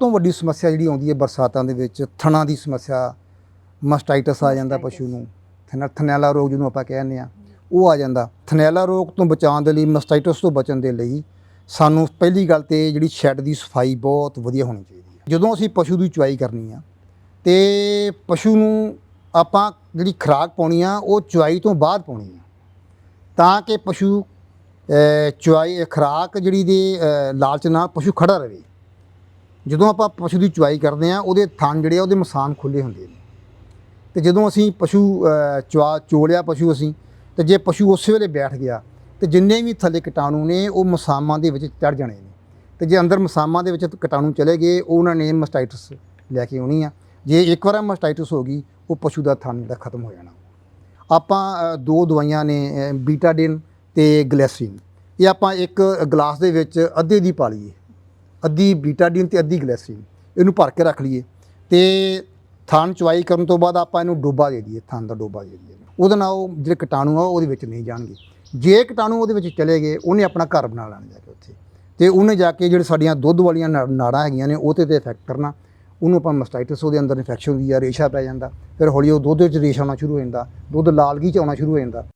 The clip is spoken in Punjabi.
ਤੋਂ ਵੱਡੀ ਸਮੱਸਿਆ ਜਿਹੜੀ ਆਉਂਦੀ ਹੈ ਬਰਸਾਤਾਂ ਦੇ ਵਿੱਚ ਥਣਾ ਦੀ ਸਮੱਸਿਆ ਮਸਟਾਈਟਸ ਆ ਜਾਂਦਾ ਪਸ਼ੂ ਨੂੰ। ਥਨ- ਥਨੈਲਾ ਰੋਗ ਜਿਹਨੂੰ ਆਪਾਂ ਕਹਿੰਦੇ ਆ ਉਹ ਆ ਜਾਂਦਾ। ਥਨੈਲਾ ਰੋਗ ਤੋਂ ਬਚਾਉਣ ਦੇ ਲਈ ਮਸਟਾਈਟਸ ਤੋਂ ਬਚਣ ਦੇ ਲਈ ਸਾਨੂੰ ਪਹਿਲੀ ਗੱਲ ਤੇ ਜਿਹੜੀ ਸ਼ੈੱਡ ਦੀ ਸਫ਼ਾਈ ਬਹੁਤ ਵਧੀਆ ਹੋਣੀ ਚਾਹੀਦੀ ਹੈ। ਜਦੋਂ ਅਸੀਂ ਪਸ਼ੂ ਦੀ ਚੁਆਈ ਕਰਨੀ ਆ ਤੇ ਪਸ਼ੂ ਨੂੰ ਆਪਾਂ ਜਿਹੜੀ ਖੁਰਾਕ ਪਾਉਣੀ ਆ ਉਹ ਚੁਆਈ ਤੋਂ ਬਾਅਦ ਪਾਉਣੀ ਆ। ਤਾਂ ਕਿ ਪਸ਼ੂ ਚੁਆਈ ਖੁਰਾਕ ਜਿਹੜੀ ਦੇ ਲਾਲਚ ਨਾਲ ਪਸ਼ੂ ਖੜਾ ਰਹੇ। ਜਦੋਂ ਆਪਾਂ ਪਸ਼ੂ ਦੀ ਚੁਆਈ ਕਰਦੇ ਆ ਉਹਦੇ ਥਣ ਜਿਹੜੇ ਆ ਉਹਦੇ ਮਸਾਨ ਖੁੱਲੇ ਹੁੰਦੇ ਨੇ। ਤੇ ਜਦੋਂ ਅਸੀਂ ਪਸ਼ੂ ਅ, ਚੁਆ ਚੋਲਿਆ ਪਸ਼ੂ ਅਸੀਂ ਤੇ ਜੇ ਪਸ਼ੂ ਉਸੇ ਵੇਲੇ ਬੈਠ ਗਿਆ ਤੇ ਜਿੰਨੇ ਵੀ ਥੱਲੇ ਕੀਟਾਣੂ ਨੇ ਉਹ ਮਸਾਮਾਂ ਦੇ ਵਿੱਚ ਚੜ ਜਾਣੇ ਨੇ। ਤੇ ਜੇ ਅੰਦਰ ਮਸਾਮਾਂ ਦੇ ਵਿੱਚ ਕੀਟਾਣੂ ਚਲੇ ਗਏ ਉਹਨਾਂ ਨੇ ਮਸਟਾਈਟਸ ਲੈ ਕੇ ਆਉਣੀ ਆ। ਜੇ ਇੱਕ ਵਾਰ ਮਸਟਾਈਟਸ ਹੋ ਗਈ ਉਹ ਪਸ਼ੂ ਦਾ ਥਣ ਜਿਹੜਾ ਖਤਮ ਹੋ ਜਾਣਾ। ਆਪਾਂ ਦੋ ਦਵਾਈਆਂ ਨੇ ਬੀਟਾਡਿਨ ਤੇ ਗਲੈਸੀਨ ਇਹ ਆਪਾਂ ਇੱਕ ਗਲਾਸ ਦੇ ਵਿੱਚ ਅੱਧੇ ਦੀ ਪਾ ਲਈਏ। ਅੱਧੀ ਬੀਟਾਡੀਨ ਤੇ ਅੱਧੀ ਗਲੈਸਰੀਨ। ਇਹਨੂੰ ਭਰ ਕੇ ਰੱਖ ਲਈਏ। ਤੇ ਥਣ ਚੁਆਈ ਕਰਨ ਤੋਂ ਬਾਅਦ ਆਪਾਂ ਇਹਨੂੰ ਡੋਬਾ ਦੇ ਦਈਏ, ਥਣ ਦਾ ਡੋਬਾ ਦੇ ਦਈਏ। ਉਹਦੇ ਨਾਲ ਉਹ ਜਿਹੜੇ ਕੀਟਾਣੂ ਆ ਉਹ ਉਹਦੇ ਵਿੱਚ ਨਹੀਂ ਜਾਣਗੇ। ਜੇ ਕੀਟਾਣੂ ਉਹਦੇ ਵਿੱਚ ਚਲੇ ਗਏ, ਉਹਨੇ ਆਪਣਾ ਘਰ ਬਣਾ ਲੈਣਾ ਜਾ ਕੇ ਉੱਥੇ। ਤੇ ਉਹਨੇ ਜਾ ਕੇ ਜਿਹੜੇ ਸਾਡੀਆਂ ਦੁੱਧ ਵਾਲੀਆਂ ਨਾੜਾਂ ਹੈਗੀਆਂ ਨੇ, ਉਹ ਤੇ ਇਫੈਕਟ ਕਰਨਾ। ਉਹਨੂੰ ਆਪਾਂ ਮਸਟਾਈਟਸ ਉਹਦੇ ਅੰਦਰ ਇਨਫੈਕਸ਼ਨ ਹੁੰਦੀ ਆ ਰੇਸ਼ਾ ਪੈ ਜਾਂਦਾ। ਫਿਰ ਹੌਲੀ ਉਹ ਦੁੱਧ ਵਿੱਚ ਰੇਸ਼ਾ ਆਉਣਾ ਸ਼ੁਰੂ ਹੋ ਜਾਂਦਾ। ਦੁੱਧ ਲਾਲਗੀ ਚ ਆਉਣਾ ਸ਼ੁਰੂ ਹੋ ਜਾਂਦਾ।